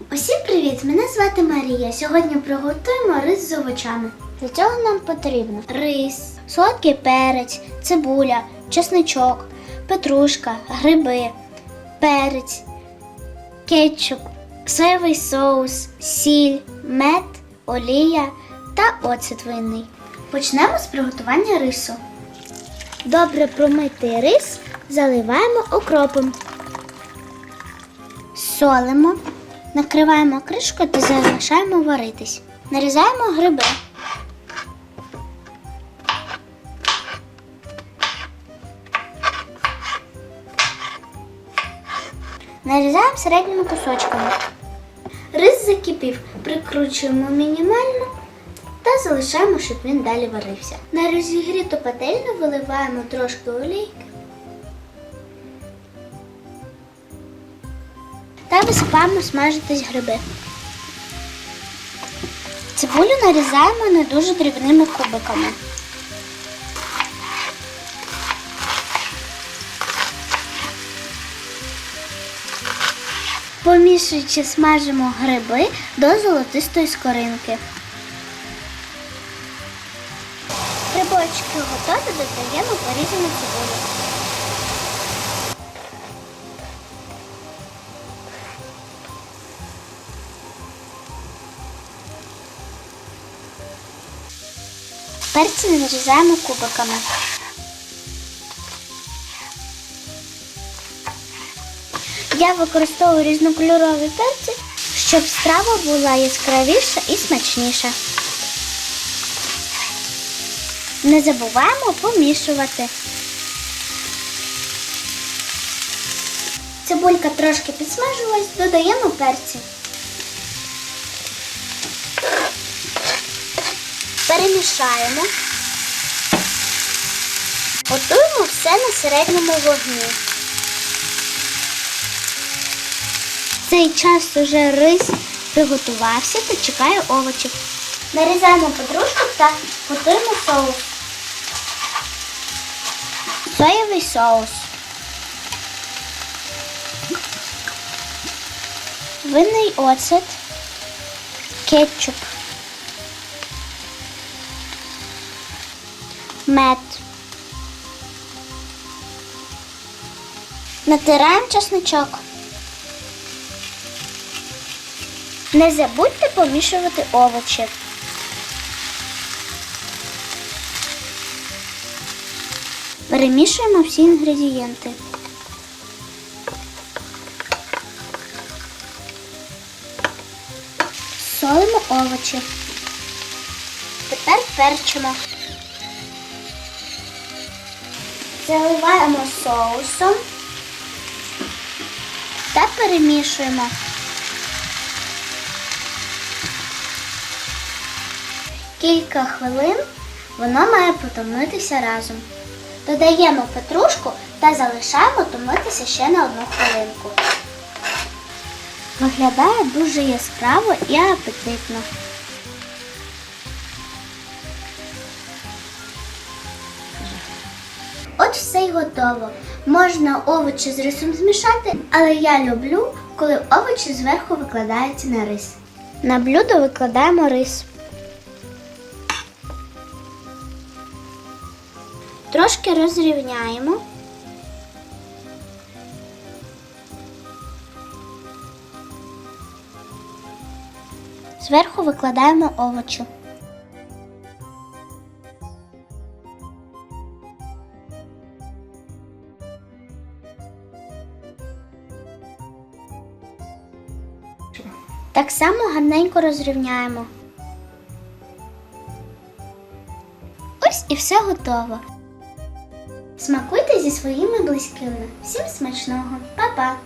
Усім привіт! Мене звати Марія. Сьогодні приготуємо рис з овочами. Для цього нам потрібно рис, солодкий перець, цибуля, чесничок, петрушка, гриби, перець, кетчуп, соєвий соус, сіль, мед, олія та оцет винний. Почнемо з приготування рису. Добре промитий рис заливаємо окропом. Солимо, накриваємо кришкою та залишаємо варитись. Нарізаємо гриби. Нарізаємо середніми кусочками. Рис закипів, прикручуємо мінімально та залишаємо, щоб він далі варився. На розігріту пательню виливаємо трошки олійки та висипаємо смажитись гриби. Цибулю нарізаємо не дуже дрібними кубиками. Помішуючи, смажимо гриби до золотистої скоринки. Грибочки готові, додаємо порізану цибулю. Перці нарізаємо кубиками. Я використовую різнокольорові перці, щоб страва була яскравіша і смачніша. Не забуваємо помішувати. Цибулька трошки підсмажилась, додаємо перці. Перемішаємо. Готуємо все на середньому вогні. Цей час уже рис приготувався та чекає овочів. Нарізаємо петрушку та готуємо соус. Соєвий соус. Винний оцет. Кетчуп. Мед. Натираємо чесночок. Не забудьте помішувати овочі. Перемішуємо всі інгредієнти. Солимо овочі. Тепер перчимо. Заливаємо соусом та перемішуємо. Кілька хвилин воно має потомитися разом. Додаємо петрушку та залишаємо томитися ще на одну хвилинку. Виглядає дуже яскраво і апетитно. От все й готово. Можна овочі з рисом змішати, але я люблю, коли овочі зверху викладаються на рис. На блюдо викладаємо рис. Трошки розрівняємо. Зверху викладаємо овочі. Так само гарненько розрівняємо. Ось і все готово. Смакуйте зі своїми близькими. Всім смачного. Па-па!